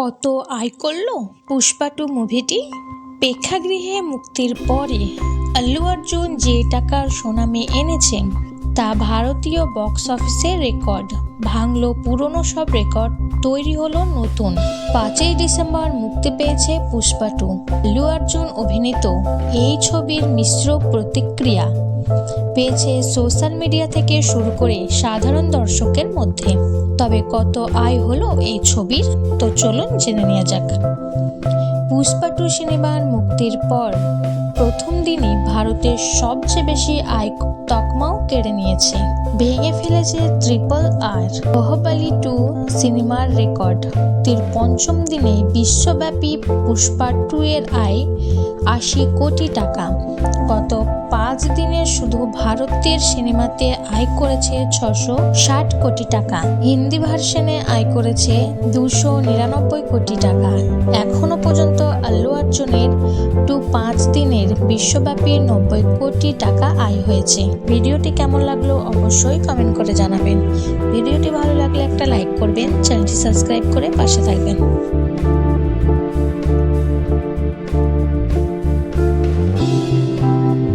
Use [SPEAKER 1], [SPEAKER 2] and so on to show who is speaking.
[SPEAKER 1] কত আয় করল পুষ্পা টু মুভিটি? প্রেক্ষাগৃহে মুক্তির পরে আল্লু অর্জুন যে টাকার সুনামি এনেছেন, তা ভারতীয় বক্স অফিসের রেকর্ড। ভাঙলো পুরনো সব রেকর্ড, তৈরি হলো নতুন। পাঁচই ডিসেম্বর মুক্তি পেয়েছে পুষ্পা টু আল্লু অর্জুন অভিনীত এই ছবির মিশ্র প্রতিক্রিয়া পেয়েছে সোশ্যাল মিডিয়া থেকে শুরু করে সাধারণ দর্শকের মধ্যে। তবে কত আয় হলো এই ছবির? তো চলুন জেনে নেওয়া যাক। পুষ্পা টু সিনেমার মুক্তির পর প্রথম দিনই ভারতের সবচেয়ে বেশি আয় তকমাও কেড়ে নিয়েছে। ভেঙে ফেলেছে ট্রিপল আর বহবালি টু সিনেমার রেকর্ড। তীর পঞ্চম দিনে বিশ্বব্যাপী পুষ্পা টু এর আয় আশি কোটি টাকা। গত পাঁচ দিনে শুধু ভারতের সিনেমাতে আয় করেছে ছশো ষাট কোটি টাকা। হিন্দি ভার্সনে আয় করেছে দুশো নিরানব্বই কোটি টাকা। এখনও পর্যন্ত আল্লু অর্জুনের টু পাঁচ দিনের বিশ্বব্যাপী নব্বই কোটি টাকা আয় হয়েছে। ভিডিওটি কেমন লাগল অবশ্যই কমেন্ট করে জানাবেন। ভিডিওটি ভালো লাগলে একটা লাইক করবেন, চ্যানেলটি সাবস্ক্রাইব করে পাশে থাকবেন।